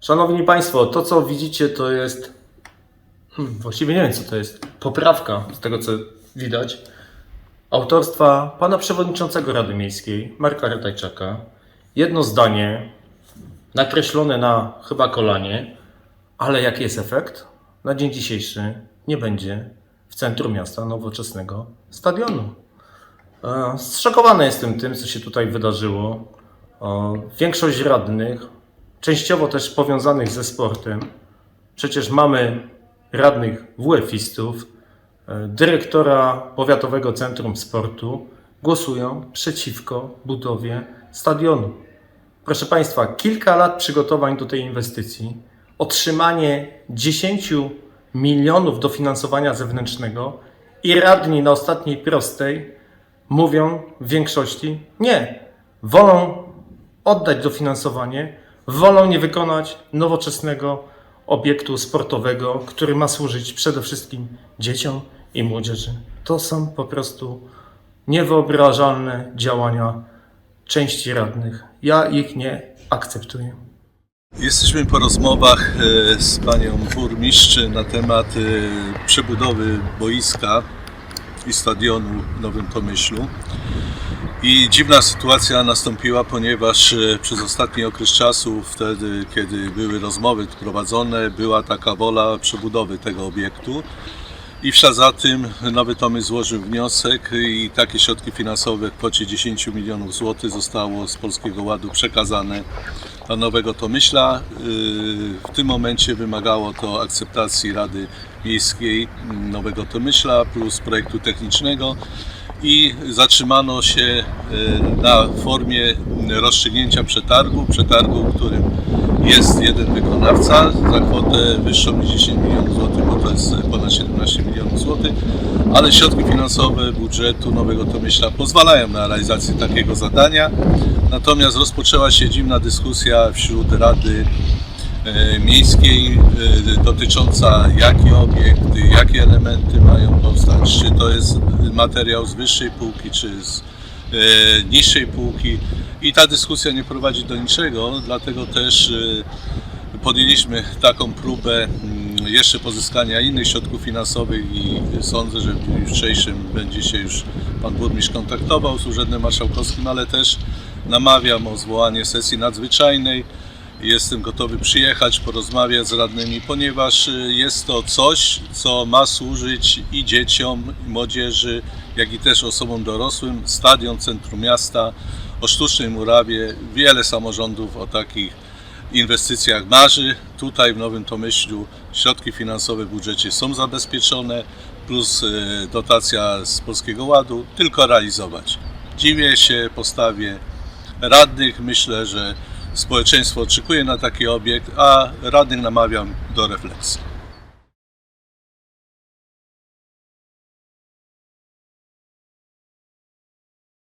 Szanowni Państwo, to co widzicie to jest. Hmm, właściwie nie wiem co to jest. Poprawka z tego co widać. Autorstwa pana przewodniczącego Rady Miejskiej, Marka Ratajczaka. Jedno zdanie, nakreślone na chyba kolanie, ale jaki jest efekt? Na dzień dzisiejszy nie będzie w centrum miasta nowoczesnego stadionu. E, Zszokowany jestem tym, co się tutaj wydarzyło. O, Większość radnych, częściowo też powiązanych ze sportem, przecież mamy radnych WF-istów, e, dyrektora Powiatowego Centrum Sportu, głosują przeciwko budowie stadionu. Proszę Państwa, kilka lat przygotowań do tej inwestycji, otrzymanie 10 milionów dofinansowania zewnętrznego i radni na ostatniej prostej mówią w większości nie. Wolą oddać dofinansowanie, wolą nie wykonać nowoczesnego obiektu sportowego, który ma służyć przede wszystkim dzieciom i młodzieży. To są po prostu niewyobrażalne działania części radnych. Ja ich nie akceptuję. Jesteśmy po rozmowach e, z panią burmistrz na temat e, przebudowy boiska i stadionu w Nowym Tomyślu. I dziwna sytuacja nastąpiła, ponieważ e, przez ostatni okres czasu, wtedy kiedy były rozmowy prowadzone, była taka wola przebudowy tego obiektu. I w za tym Nowy Tomyśl złożył wniosek i takie środki finansowe w kwocie 10 milionów złotych zostało z Polskiego Ładu przekazane dla Nowego Tomyśla. Yy, W tym momencie wymagało to akceptacji Rady Miejskiej Nowego Tomyśla plus projektu technicznego i zatrzymano się yy, na formie rozstrzygnięcia przetargu, przetargu, którym jest jeden wykonawca za kwotę wyższą niż 10 milionów złotych, bo to jest ponad 17 milionów złotych, ale środki finansowe budżetu Nowego Tomyśla pozwalają na realizację takiego zadania. Natomiast rozpoczęła się dziwna dyskusja wśród Rady e, Miejskiej e, dotycząca jaki obiekt, jakie elementy mają powstać, czy to jest materiał z wyższej półki, czy z e, niższej półki. I ta dyskusja nie prowadzi do niczego, dlatego też e, podjęliśmy taką próbę mm, jeszcze pozyskania innych środków finansowych i sądzę, że w dniu jutrzejszym będzie się już Pan Burmistrz kontaktował z Urzędem Marszałkowskim, ale też namawiam o zwołanie sesji nadzwyczajnej. Jestem gotowy przyjechać, porozmawiać z radnymi, ponieważ y, jest to coś, co ma służyć i dzieciom, i młodzieży, jak i też osobom dorosłym. Stadion, centrum miasta, o sztucznej murawie. Wiele samorządów o takich inwestycjach marzy. Tutaj w Nowym Tomyślu środki finansowe w budżecie są zabezpieczone, plus y, dotacja z Polskiego Ładu, tylko realizować. Dziwię się postawie radnych. Myślę, że społeczeństwo oczekuje na taki obiekt, a radnych namawiam do refleksji.